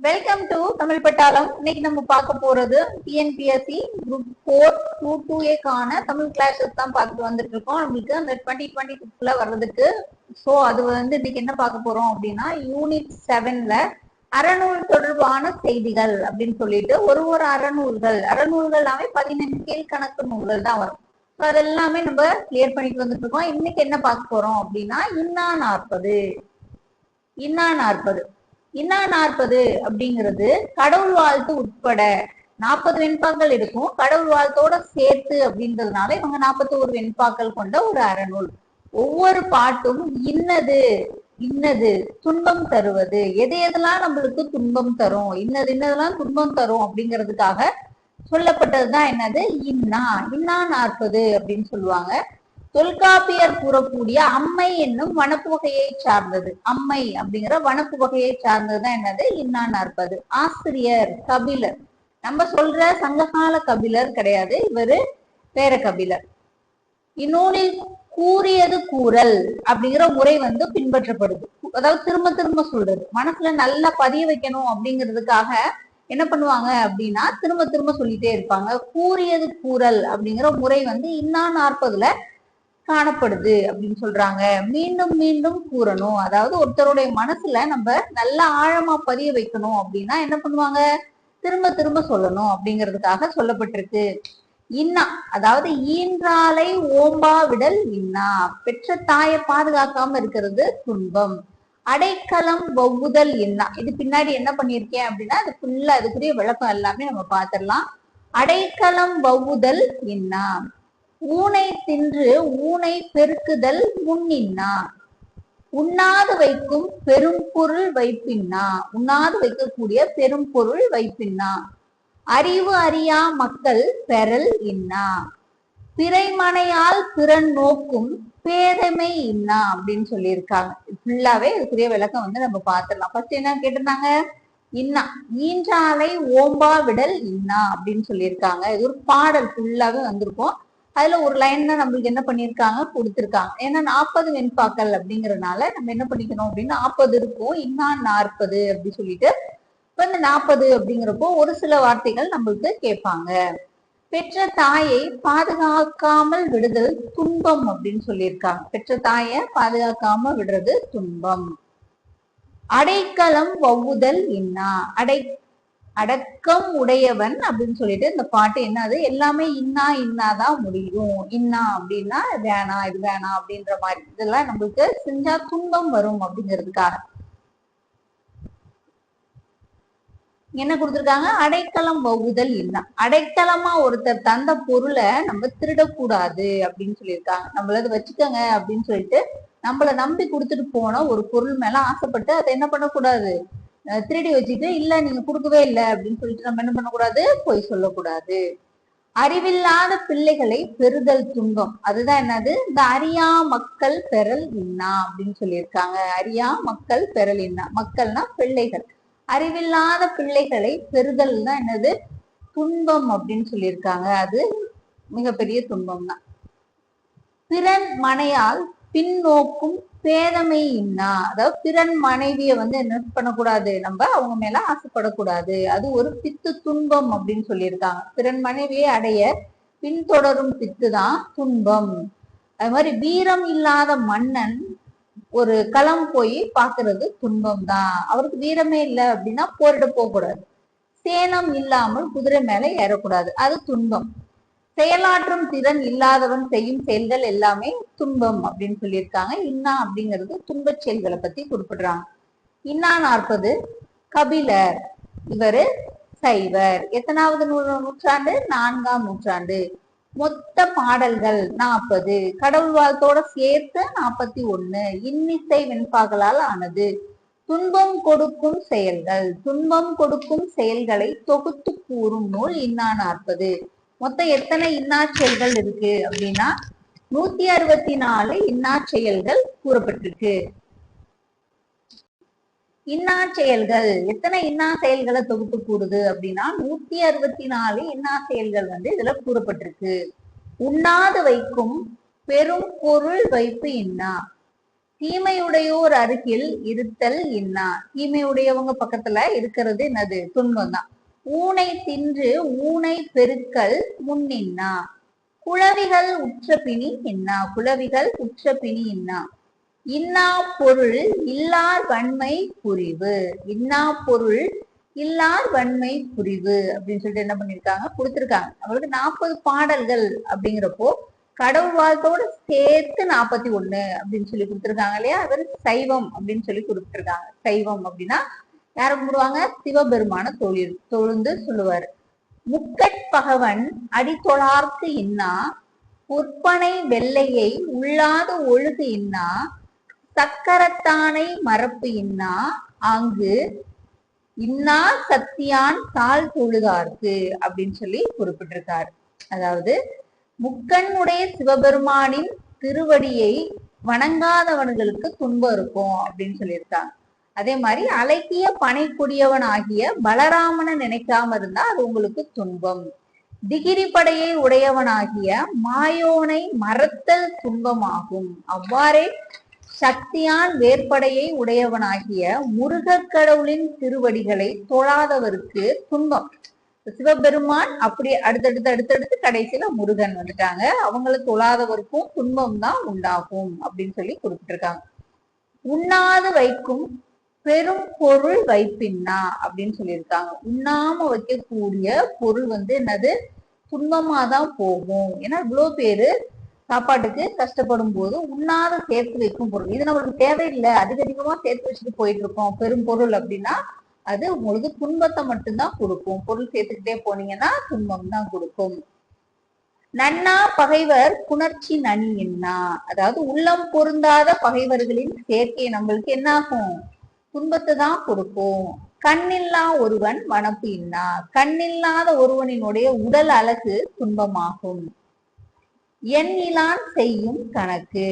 Welcome to Tamil பட்டாளம் இன்னைக்கு நம்ம பார்க்க போறது TNPSC group four two two ஏக்கான Tamil classes தான் பார்த்துட்டு வந்துட்டு இருக்கோம் நம்மளுக்கு அந்த டுவெண்ட்டி டுவெண்ட்டி சிக்ஸ்ல வர்றதுக்கு. ஸோ அது வந்து இன்னைக்கு என்ன பார்க்க போறோம் அப்படின்னா யூனிட் செவன்ல அறநூல் தொடர்பான செய்திகள் அப்படின்னு சொல்லிட்டு ஒரு ஒரு அறநூல்கள். அறநூல்கள்னாவே பதினஞ்சு கீழ்கணக்கு நூல்கள் தான் வரும். அதெல்லாமே நம்ம கிளியர் பண்ணிட்டு வந்துட்டு இருக்கோம் இன்னைக்கு என்ன பார்க்க போறோம் அப்படின்னா இன்னா நாற்பது. இன்னா நாற்பது. இன்னா நாற்பது அப்படிங்கிறது கடவுள் வாழ்த்து உட்பட நாற்பது வெண்பாக்கள் இருக்கும். கடவுள் வாழ்த்தோட சேர்த்து அப்படின்றதுனால இவங்க நாற்பத்தோரு வெண்பாக்கள் கொண்ட ஒரு அறநூல். ஒவ்வொரு பாட்டும் இன்னது இன்னது துன்பம் தருவது. எது எதெல்லாம் நம்மளுக்கு துன்பம் தரும்? இன்னது இன்னதெல்லாம் துன்பம் தரும் அப்படிங்கிறதுக்காக சொல்லப்பட்டதுதான் என்னது? இன்னா. இன்னா நாற்பது அப்படின்னு சொல்லுவாங்க. தொல்காப்பியர் கூறக்கூடிய அம்மை என்னும் வனப்பு வகையை சார்ந்தது. அம்மை அப்படிங்கிற வனப்பு வகையை சார்ந்ததுதான் என்னது? இன்னான் அற்பது. ஆசிரியர் கபிலர். நம்ம சொல்ற சங்ககால கபிலர் கிடையாது. இவரு வேற கபிலர். இந்நூலில் கூறியது கூறல் அப்படிங்கிற முறை வந்து பின்பற்றப்படுது. அதாவது திரும்ப திரும்ப சொல்றது. மனசுல நல்லா பதிய வைக்கணும் அப்படிங்கிறதுக்காக என்ன பண்ணுவாங்க அப்படின்னா திரும்ப திரும்ப சொல்லிட்டே இருப்பாங்க. கூறியது கூறல் அப்படிங்கிற முறை வந்து இன்னா நாற்பதுல காணப்படுது அப்படின்னு சொல்றாங்க. மீண்டும் மீண்டும் கூறணும். அதாவது ஒருத்தருடைய மனசுல நம்ம நல்லா ஆழமா பதிய வைக்கணும் அப்படின்னா என்ன பண்ணுவாங்க? திரும்ப திரும்ப சொல்லணும் அப்படிங்கிறதுக்காக சொல்லப்பட்டிருக்கு. இன்னா அதாவது ஈன்றாலை ஓம்பா விடல் இன்னா பெற்ற தாயை பாதுகாக்காம இருக்கிறது துன்பம். அடைக்கலம் வவ்வுதல் இன்னா. இது பின்னாடி என்ன பண்ணியிருக்கேன் அப்படின்னா அது ஃபுல்லா அதுக்குரிய விளக்கம் எல்லாமே நம்ம பார்த்திடலாம். அடைக்கலம் வவ்வுதல் இன்னா. ஊனை தின்று ஊனை பெருக்குதல் முன்னின்னா உண்ணாது வைக்கும் பெரும் பொருள் வைப்பின்னா உண்ணாது வைக்கக்கூடிய பெரும் பொருள் வைப்பின்னா அறிவு அறியா மக்கள் பெறல் இன்னா பிறைமனையால் பிறன் நோக்கும் பேதமை இன்னா அப்படின்னு சொல்லியிருக்காங்க. ஃபுல்லாவே இதுக்குரிய விளக்கம் வந்து நம்ம பார்த்துடலாம். ஃபர்ஸ்ட் என்ன கேட்டிருந்தாங்க? இன்னா ஈன்றாலை ஓம்பா விடல் இன்னா அப்படின்னு சொல்லியிருக்காங்க. இது ஒரு பாடல் ஃபுல்லாவே வந்திருக்கும். அதுல ஒரு லைன் தான் நம்மளுக்கு என்ன பண்ணியிருக்காங்க கொடுத்துருக்காங்க. ஏன்னா நாற்பது வெண்பாக்கள் அப்படிங்கறதுனால நம்ம என்ன பண்ணிக்கணும் அப்படின்னா நாற்பது இருக்கும். இன்னா நாற்பது அப்படி சொல்லிட்டு இப்ப இந்த நாற்பது அப்படிங்கிறப்போ ஒரு சில வார்த்தைகள் நம்மளுக்கு கேட்பாங்க. பெற்ற தாயை பாதுகாக்காமல் விடுதல் துன்பம் அப்படின்னு சொல்லியிருக்காங்க. பெற்ற தாயை பாதுகாக்காம விடுறது துன்பம். அடைக்கலம் வவுதல் இன்னா. அடை அடக்கம் உடையவன் அப்படின்னு சொல்லிட்டு இந்த பாட்டு என்னது? எல்லாமே இன்னா இன்னாதான் முடியும். இன்னா அப்படின்னா வேணாம் இது வேணாம் அப்படின்ற மாதிரி. இதெல்லாம் நம்மளுக்கு செஞ்சா துன்பம் வரும் அப்படிங்கிறதுக்காக. என்ன கொடுத்துருக்காங்க? அடைக்கலம் வகுதல் இல்ல. அடைக்கலமா ஒருத்தர் தந்த பொருளை நம்ம திருடக்கூடாது அப்படின்னு சொல்லியிருக்காங்க. நம்மளது வச்சுக்கோங்க அப்படின்னு சொல்லிட்டு நம்மள நம்பி கொடுத்துட்டு போன ஒரு பொருள் மேல ஆசைப்பட்டு அதை என்ன பண்ணக்கூடாது? திருடி வச்சுட்டு இல்ல நீங்க கொடுக்கவே இல்லை அப்படின்னு சொல்லிட்டு நம்ம என்ன பண்ணக்கூடாது? பொய் சொல்லக்கூடாது. அறிவில்லாத பிள்ளைகளை பெறுதல் துன்பம். அதுதான் என்னது? இந்த அறியா மக்கள் பெறல் இன்னா அப்படின்னு சொல்லியிருக்காங்க. அறியா மக்கள் பெறல் இன்னா. மக்கள்னா பிள்ளைகள். அறிவில்லாத பிள்ளைகளை பெறுதல் தான் என்னது? துன்பம் அப்படின்னு சொல்லியிருக்காங்க. அது மிகப்பெரிய துன்பம் தான் பிறன் மனையால் பின்னோக்கும் பேதமை இன்னா அதாவது பிறன் மனைவியை வந்து என்ன பண்ணக்கூடாது? நம்ம அவங்க மேல ஆசைப்படக்கூடாது. அது ஒரு பித்து துன்பம் அப்படின்னு சொல்லியிருக்காங்க. பிறன் மனைவியை அடைய பின்தொடரும் பித்து தான் துன்பம். அது மாதிரி வீரம் இல்லாத மன்னன் ஒரு களம் போய் பாக்குறது துன்பம் தான். அவருக்கு வீரமே இல்லை அப்படின்னா போரிட போகக்கூடாது. சேலம் சேனம் இல்லாமல் குதிரை மேல ஏறக்கூடாது. அது துன்பம். செயலாற்றும் திறன் இல்லாதவன் செய்யும் செயல்கள் எல்லாமே துன்பம் அப்படின்னு சொல்லியிருக்காங்க. இன்னா அப்படிங்கிறது துன்பச் செயல்களை பத்தி குறிப்பிடுறாங்க. இன்னா நாற்பது கபிலர். இவரு சைவர். எத்தனாவது நூற்றாண்டு? நான்காம் நூற்றாண்டு. மொத்த பாடல்கள் நாற்பது. கடவுள் வாழ்த்தோட சேர்த்து நாற்பத்தி ஒண்ணு. இன்னிசை வெண்பாக்களால் ஆனது. துன்பம் கொடுக்கும் செயல்கள். துன்பம் கொடுக்கும் செயல்களை தொகுத்து கூறும் நூல் இன்னா நாற்பது. மொத்தம் எத்தனை இன்னா செயல்கள் இருக்கு அப்படின்னா நூத்தி அறுபத்தி நாலு இன்னா செயல்கள் கூறப்பட்டிருக்கு. இன்னா செயல்கள் எத்தனை இன்னா செயல்களை தொகுத்து கூடுது அப்படின்னா நூத்தி அறுபத்தி நாலு இன்னா செயல்கள் வந்து இதுல கூறப்பட்டிருக்கு. உண்ணாது வைக்கும் பெரும் பொருள் வைப்பு இன்னா. தீமையுடையோர் அருகில் இருத்தல் இன்னா. தீமையுடையவங்க பக்கத்துல இருக்கிறது என்னது? துன்பம் தான் ஊனை தின்று ஊனை பெருக்கல் முன்னின்னா குளவிகள் உற்றபிணி என்னா குளவிகள் உற்றபிணி என்னா இன்னா இன்னா பொருள் இல்லார் வன்மை புரிவு. இன்னா பொருள் இல்லார் வன்மை புரிவு அப்படின்னு சொல்லிட்டு என்ன பண்ணிருக்காங்க? கொடுத்துருக்காங்க. அவங்களுக்கு நாற்பது பாடல்கள் அப்படிங்கிறப்போ கடவுள் வாழ்த்தோட சேர்த்து நாற்பத்தி ஒண்ணு அப்படின்னு சொல்லி கொடுத்துருக்காங்க இல்லையா? அது சைவம் அப்படின்னு சொல்லி கொடுத்துருக்காங்க. சைவம் அப்படின்னா யார கும்பிடுவாங்க? சிவபெருமான தொழில் தொழுந்து சொல்லுவார். முக்கட்பகவன் அடித்தொழார்க்கு இன்னா உற்பனை வெள்ளையை உள்ளாத ஒழுகு இன்னா சக்கரத்தானை மரப்பு இன்னா அங்கு இன்னா சத்தியான் தாழ் தொழுதார்க்கு அப்படின்னு சொல்லி குறிப்பிட்டிருக்காரு. அதாவது முக்கண்ணுடைய சிவபெருமானின் திருவடியை வணங்காதவன்களுக்கு துன்பம் இருக்கும் அப்படின்னு சொல்லியிருக்காங்க. அதே மாதிரி அலக்கிய பனைக்குடியவன் ஆகிய பலராமனை நினைக்காம இருந்தா அது உங்களுக்கு துன்பம். திகிரி படையை உடையவனாகிய மாயோனை மறத்தல் துன்பமாகும். அவ்வாறே சக்தியான் வேற்படையை உடையவனாகிய முருகக்கடவுளின் திருவடிகளை தொழாதவருக்கு துன்பம். சிவபெருமான் அப்படி அடுத்தடுத்து அடுத்தடுத்து கடைசியில முருகன் வந்துட்டாங்க. அவங்களை தொழாதவருக்கும் துன்பம் தான் உண்டாகும் அப்படின்னு சொல்லி குறிப்பிட்டிருக்காங்க. உண்ணாது வைக்கும் பெரும் பொருள் வைப்பின்னா அப்படின்னு சொல்லியிருக்காங்க. உண்ணாம வைக்கக்கூடிய பொருள் வந்து என்னது? துன்பமா தான் போகும். ஏன்னா இவ்வளோ பேரு சாப்பாட்டுக்கு கஷ்டப்படும் போது உண்ணாத சேர்த்து வைக்கும் பொருள். இது நம்மளுக்கு தேவையில்லை. அதிக அதிகமா சேர்த்து வச்சுட்டு போயிட்டு இருக்கோம் பெரும் பொருள் அப்படின்னா அது உங்களுக்கு துன்பத்தை மட்டும்தான் கொடுக்கும். பொருள் சேர்த்துக்கிட்டே போனீங்கன்னா துன்பம் தான் கொடுக்கும். நன்னா பகைவர் புணர்ச்சி நனி என்ன? அதாவது உள்ளம் பொருந்தாத பகைவர்களின் சேர்க்கை நம்மளுக்கு என்ன ஆகும் துன்பத்தை தான் கொடுக்கும். கண்ணில்லா ஒருவன் வனப்பு இன்னா. கண்ணில்லாத ஒருவனினுடைய உடல் அழகு துன்பமாகும். எண்ணிலான் செய்யும் கணக்கு.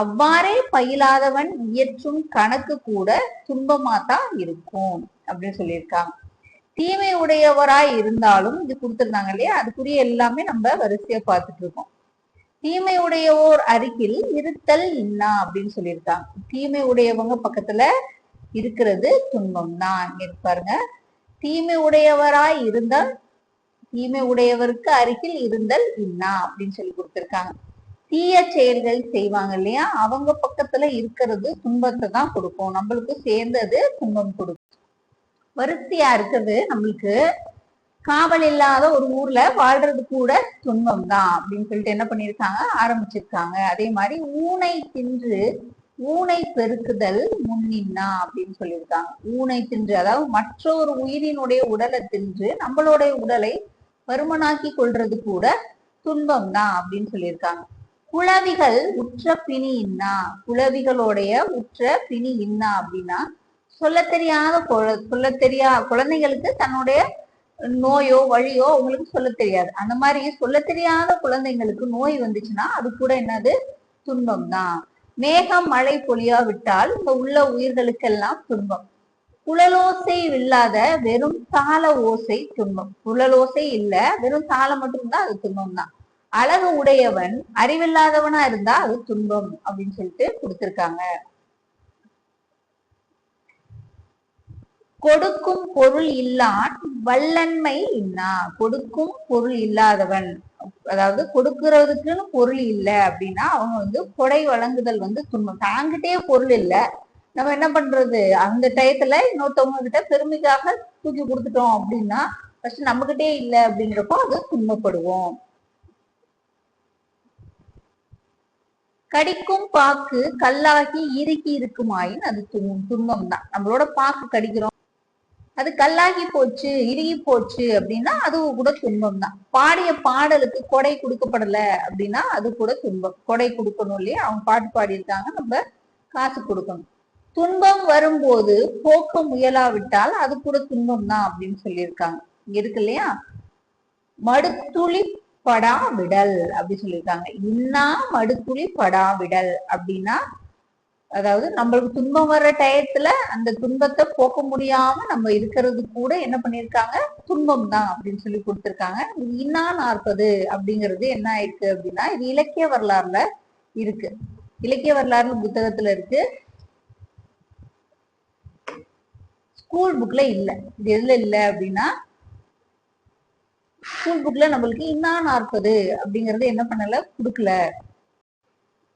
அவ்வாறே பயிலாதவன் இயற்றும் கணக்கு கூட துன்பமா தான் இருக்கும் அப்படின்னு சொல்லியிருக்காங்க. தீமை உடையவராய் இருந்தாலும் இது கொடுத்திருந்தாங்க இல்லையா? அதுக்குரிய எல்லாமே நம்ம வரிசையா பார்த்துட்டு இருக்கோம். தீமை உடையவோர் அருகில் இருத்தல் இன்னா அப்படின்னு சொல்லியிருக்காங்க. தீமை உடையவங்க பக்கத்துல இருக்கிறது துன்பம். தான் பாருங்க. தீமை உடையவராய் இருந்தால் தீமை உடையவருக்கு அருகில் இருந்தல் இன்னா அப்படின்னு சொல்லி கொடுத்திருக்காங்க. தீய செயல்கள் செய்வாங்க இல்லையா? அவங்க பக்கத்துல இருக்கிறது துன்பத்தை தான் கொடுக்கும். நம்மளுக்கு சேர்ந்தது துன்பம் கொடுக்கும். வரிசையா இருக்கிறது நம்மளுக்கு? காவல் இல்லாத ஒரு ஊர்ல வாழ்றது கூட துன்பம் தான் அப்படின்னு சொல்லிட்டு என்ன பண்ணிருக்காங்க ஆரம்பிச்சிருக்காங்க. அதே மாதிரி ஊனை தின்று ஊனை பெருக்குதல் முன்னின்னா அப்படின்னு சொல்லியிருக்காங்க. ஊனை தின்று அதாவது மற்றொரு உயிரினுடைய உடலை தின்று நம்மளுடைய உடலை பருமனாக்கி கொள்றது கூட துன்பம் தான் அப்படின்னு சொல்லியிருக்காங்க. குளவிகள் உற்ற பிணி இன்னா குளவிகளுடைய உற்ற பிணி இன்னா அப்படின்னா சொல்ல தெரியாத சொல்ல தெரியா குழந்தைகளுக்கு தன்னுடைய நோயோ வழியோ அவங்களுக்கு சொல்ல தெரியாது. அந்த மாதிரி சொல்ல தெரியாத குழந்தைங்களுக்கு நோய் வந்துச்சுன்னா அது கூட என்னது? துன்பம் தான் மேகம் மழை பொழியா விட்டால் இந்த உள்ள உயிர்களுக்கெல்லாம் துன்பம். குழலோசை இல்லாத வெறும் தாள ஓசை துன்பம். குழலோசை இல்ல வெறும் தாளம் மட்டும்தான் அது துன்பம் தான் அழகு உடையவன் அறிவில்லாதவனா இருந்தா அது துன்பம் அப்படின்னு சொல்லிட்டு கொடுத்திருக்காங்க. கொடுக்கும் பொருள் இல்லான் வல்லன்மை இன்னா? கொடுக்கும் பொருள் இல்லாதவன். அதாவது கொடுக்கறதுக்குன்னு பொருள் இல்லை அப்படின்னா அவங்க வந்து கொடை வழங்குதல் வந்து துன்பம். தாங்கிட்டே பொருள் இல்லை. நம்ம என்ன பண்றது? அந்த டயத்துல இன்னொருத்தவங்க கிட்ட பெருமைக்காக தூக்கி கொடுத்துட்டோம் அப்படின்னா ஃபர்ஸ்ட் நம்மகிட்டே இல்லை அப்படிங்கிறப்போ அது துன்பப்படுவோம். கடிக்கும் பாக்கு கல்லாகி இறுக்கி இருக்குமாயின் அது துன்பம். துன்பம் தான் நம்மளோட பாக்கு கடிக்கிறோம். அது கல்லாகி போச்சு இறுகி போச்சு அப்படின்னா அது கூட துன்பம் தான். பாடிய பாடலுக்கு கொடை கொடுக்கப்படல அப்படின்னா அது கூட துன்பம். கொடை கொடுக்கணும் இல்லையா? அவங்க பாட்டு பாடியிருக்காங்க நம்ம காசு கொடுக்கணும். துன்பம் வரும்போது போக்க முயலாவிட்டால் அது கூட துன்பம் தான் அப்படின்னு சொல்லியிருக்காங்க. இங்க இருக்கு இல்லையா? மடுத்துளி படா விடல் அப்படி சொல்லியிருக்காங்க. இன்னா மடுத்துளி படா விடல் அப்படின்னா அதாவது நம்மளுக்கு துன்பம் வர்ற டயத்துல அந்த துன்பத்தை போக்க முடியாம நம்ம இருக்கிறது கூட என்ன பண்ணிருக்காங்க துன்பம் தான் அப்படின்னு சொல்லி கொடுத்திருக்காங்க. இன்னான் இன்னா நாற்பது அப்படிங்கிறது என்ன ஆயிருக்கு அப்படின்னா இது இலக்கிய வரலாறுல இருக்கு. இலக்கிய வரலாறு புத்தகத்துல இருக்கு. ஸ்கூல் புக்ல இல்ல. இது எதுல இல்ல அப்படின்னா ஸ்கூல் புக்ல நம்மளுக்கு இன்னா நாற்பது அப்படிங்கறது என்ன பண்ணல? கொடுக்கல.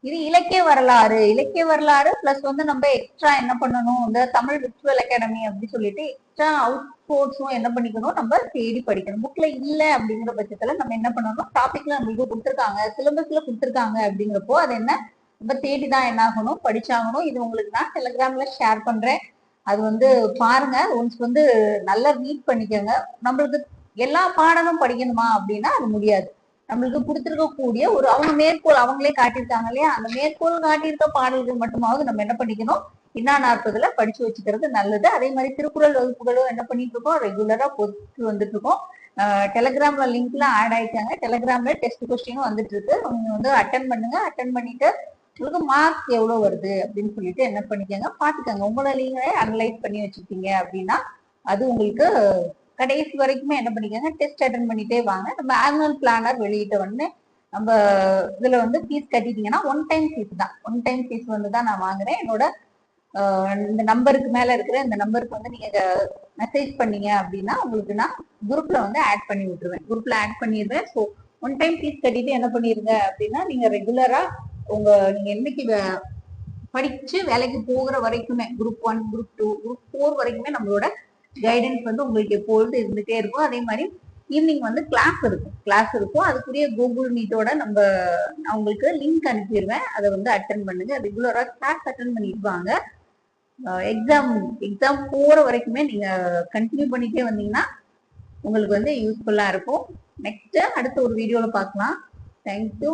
இது இலக்கிய வரலாறு. இலக்கிய வரலாறு பிளஸ் வந்து நம்ம எக்ஸ்ட்ரா என்ன பண்ணணும்? இந்த தமிழ் ரிச்சுவல் அகாடமி அப்படின்னு சொல்லிட்டு எக்ஸ்ட்ரா அவுட் கோர்ஸும் என்ன பண்ணிக்கணும்? நம்ம தேடி படிக்கணும். புக்ல இல்ல அப்படிங்கிற பட்சத்துல நம்ம என்ன பண்ணணும்? டாபிக்ல நம்மளுக்கு கொடுத்துருக்காங்க. சிலபஸ்ல கொடுத்துருக்காங்க அப்படிங்கிறப்போ அது என்ன? நம்ம தேடி தான் என்ன ஆகணும்? படிச்சாகணும். இது உங்களுக்கு நான் டெலிகிராம்ல ஷேர் பண்றேன். அது வந்து பாருங்க. ஒன்ஸ் வந்து நல்லா ரீட் பண்ணிக்கோங்க. நம்மளுக்கு எல்லா பாடமும் படிக்கணுமா அப்படின்னா அது முடியாது. நம்மளுக்கு கொடுத்துருக்கக்கூடிய ஒரு அவங்க மேற்கோள் அவங்களே காட்டியிருக்காங்க இல்லையா? அந்த மேற்கோள் காட்டியிருக்க பாடல்கள் மட்டுமாவது நம்ம என்ன பண்ணிக்கணும்? இன்னா நாற்பதுல படிச்சு வச்சுக்கிறது நல்லது. அதே மாதிரி திருக்குறள் வகுப்புகளும் என்ன பண்ணிட்டு இருக்கோம் ரெகுலரா பொறுத்து வந்துட்டு இருக்கோம் டெலகிராம்ல லிங்க்ல ஆட் ஆயிட்டாங்க. டெலகிராம்ல டெஸ்ட் கொஸ்டினும் வந்துட்டு இருக்கு நீங்க வந்து அட்டன் பண்ணுங்க. அட்டன் பண்ணிட்டு உங்களுக்கு மார்க் எவ்வளவு வருது அப்படின்னு சொல்லிட்டு என்ன பண்ணிக்கோங்க? பாத்துக்கோங்க உங்களை நீங்களே அனலைஸ் பண்ணி வச்சுக்கிட்டீங்க அப்படின்னா அது உங்களுக்கு கடைசி வரைக்குமே என்ன பண்ணிக்கோங்க டெஸ்ட் அட்டன் பண்ணிட்டே வாங்க. நம்ம ஆனுவல் பிளானர் வெளியிட்ட உடனே நம்ம இதுல வந்து ஃபீஸ் கட்டிட்டீங்கன்னா ஒன் டைம் ஃபீஸ் தான். ஒன் டைம் ஃபீஸ் வந்து தான் நான் வாங்குறேன். என்னோட இந்த நம்பருக்கு மேல இருக்கிற இந்த நம்பருக்கு வந்து நீங்க மெசேஜ் பண்ணீங்க அப்படின்னா உங்களுக்கு நான் குரூப்ல வந்து ஆட் பண்ணி விட்டுருவேன். குரூப்ல ஆட் பண்ணிடுவேன் ஸோ ஒன் டைம் ஃபீஸ் கட்டிட்டு என்ன பண்ணிருங்க அப்படின்னா நீங்க ரெகுலரா உங்க நீங்க என்னைக்கு வே- படிச்சு வேலைக்கு போகிற வரைக்குமே group one group two group four வரைக்குமே நம்மளோட கைடன்ஸ் வந்து உங்களுக்கு எப்பொழுது இருந்துகிட்டே இருக்கும் அதே மாதிரி ஈவினிங் வந்து கிளாஸ் இருக்கும். கிளாஸ் இருக்கும். அதுக்குரிய கூகுள் மீட்டோட நம்ம நான் உங்களுக்கு லிங்க் அனுப்பிடுவேன் அதை வந்து அட்டன் பண்ணுங்க. ரெகுலராக கிளாஸ் அட்டன் பண்ணிடுவாங்க. எக்ஸாம் எக்ஸாம் போகிற வரைக்குமே நீங்கள் கண்டினியூ பண்ணிகிட்டே வந்தீங்கன்னா உங்களுக்கு வந்து யூஸ்ஃபுல்லாக இருக்கும். நெக்ஸ்ட்டு அடுத்த ஒரு வீடியோவில் பார்க்கலாம். தேங்க்யூ